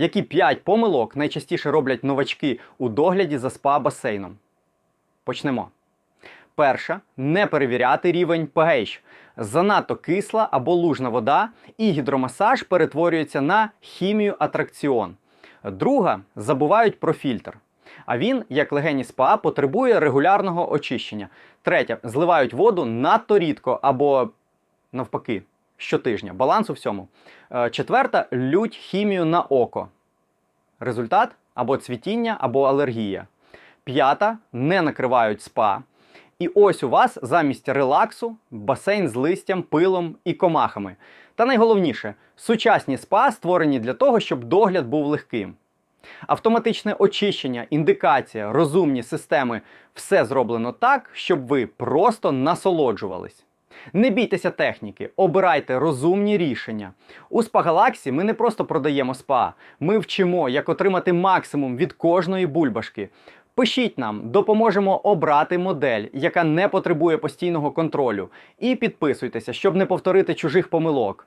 Які 5 помилок найчастіше роблять новачки у догляді за спа-басейном? Почнемо. Перша не перевіряти рівень pH. Занадто кисла або лужна вода, і гідромасаж перетворюється на хімію атракціон. Друга забувають про фільтр. А він, як легені СПА, потребує регулярного очищення. Третя зливають воду надто рідко або навпаки щотижня. Баланс у всьому. Е, Четверта лють хімію на око. Результат або цвітіння, або алергія. П'ята не накривають спа. І ось у вас замість релаксу басейн з листям, пилом і комахами. Та найголовніше, сучасні спа створені для того, щоб догляд був легким. Автоматичне очищення, індикація, розумні системи все зроблено так, щоб ви просто насолоджувались. Не бійтеся техніки, обирайте розумні рішення. У Спа-Галаксі ми не просто продаємо спа, ми вчимо, як отримати максимум від кожної бульбашки. Пишіть нам, допоможемо обрати модель, яка не потребує постійного контролю. І підписуйтеся, щоб не повторити чужих помилок.